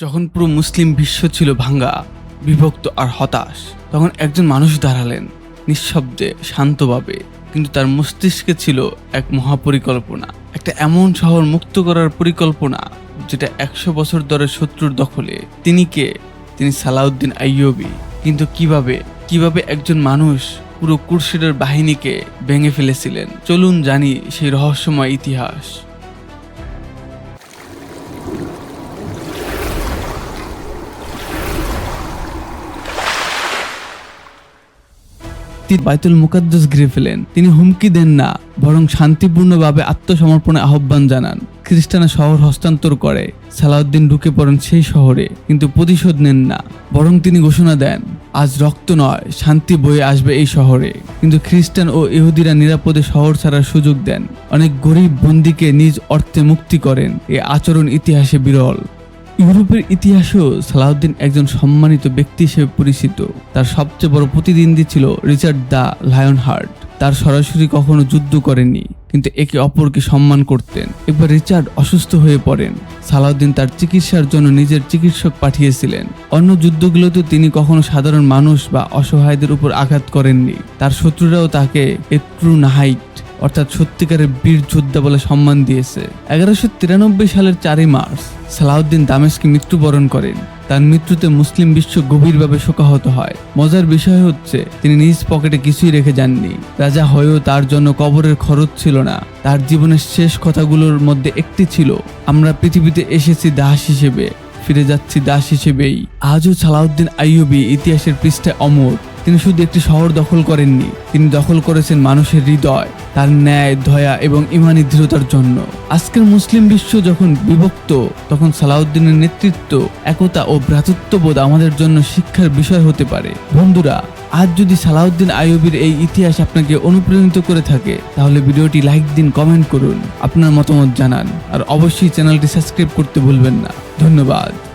যখন পুরো মুসলিম বিশ্ব ছিল ভাঙ্গা, বিভক্ত আর হতাশ, তখন একজন মানুষ দাঁড়ালেন, নিঃশব্দে, শান্তভাবে। কিন্তু তার মস্তিষ্কে ছিল এক মহাপরিকল্পনা, একটা এমন শহর মুক্ত করার পরিকল্পনা, যেটা একশো বছর ধরে শত্রুর দখলে। তিনি কে? তিনি সালাউদ্দিন আইয়ুবি। কিন্তু কীভাবে? কীভাবে একজন মানুষ পুরো কুরশিদের বাহিনীকে ভেঙে ফেলেছিলেন? চলুন জানি সেই রহস্যময় ইতিহাস। তিনি বাইতুল মুকাদ্দাস ঘিরে ফেলেন তিনি হুমকি দেন না, বরং শান্তিপূর্ণভাবে আত্মসমর্পণে আহ্বান জানান। খ্রিস্টানা শহর হস্তান্তর করে, সালাউদ্দিন ঢুকে পড়েন সেই শহরে, কিন্তু প্রতিশোধ নেন না, বরং তিনি ঘোষণা দেন, আজ রক্ত নয়, শান্তি বয়ে আসবে এই শহরে। কিন্তু খ্রিস্টান ও ইহুদিরা নিরাপদে শহর ছাড়ার সুযোগ দেন। অনেক গরিব বন্দীকে নিজ অর্থে মুক্তি করেন, এ আচরণ ইতিহাসে বিরল। ইউরোপের ইতিহাসেও সালাউদ্দিন একজন সম্মানিত ব্যক্তি হিসেবে পরিচিত। তার সবচেয়ে বড় প্রতিদ্বন্দ্বী ছিল রিচার্ড দ্য লায়ন হার্ট তার সরাসরি কখনো যুদ্ধ করেননি, কিন্তু একে অপরকে সম্মান করতেন। একবার রিচার্ড অসুস্থ হয়ে পড়েন। সালাউদ্দিন তার চিকিৎসার জন্য নিজের চিকিৎসক পাঠিয়েছিলেন। অন্য যুদ্ধগুলোতে তিনি কখনো সাধারণ মানুষ বা অসহায়দের উপর আঘাত করেননি। তার শত্রুরাও তাকে এট্রু নাহাইট অর্থাৎ সত্যিকারের বীর যোদ্ধা বলে সম্মান দিয়েছে। এগারোশো তিরানব্বই সালের চারই মার্চ সালাউদ্দিন দামেস্কে মৃত্যুবরণ করেন। তার মৃত্যুতে মুসলিম বিশ্ব গভীরভাবে শোকাহত হয়। মজার বিষয় হচ্ছে, তিনি নিজ পকেটে কিছুই রেখে যাননি। রাজা হয়েও তার জন্য কবরের খরচ ছিল না। তার জীবনের শেষ কথাগুলোর মধ্যে একটি ছিল, আমরা পৃথিবীতে এসেছি দাস হিসেবে, ফিরে যাচ্ছি দাস হিসেবেই। আজও সালাউদ্দিন আইয়ুবি ইতিহাসের পৃষ্ঠে অমর। তিনি শুধু একটি শহর দখল করেননি, তিনি দখল করেছেন মানুষের হৃদয়। তার ন্যায়, দয়া এবং ইমানি দৃঢ়তার জন্য। আজকের মুসলিম বিশ্ব যখন বিভক্ত, তখন সালাউদ্দিনের নেতৃত্ব একতা ও ভ্রাতৃত্ববোধ আমাদের জন্য শিক্ষার বিষয় হতে পারে। বন্ধুরা, আজ যদি সালাউদ্দিন আইয়ুবির এই ইতিহাস আপনাকে অনুপ্রাণিত করে থাকে, তাহলে ভিডিওটি লাইক দিন, কমেন্ট করুন, আপনার মতামত জানান, আর অবশ্যই চ্যানেলটি সাবস্ক্রাইব করতে ভুলবেন না। ধন্যবাদ।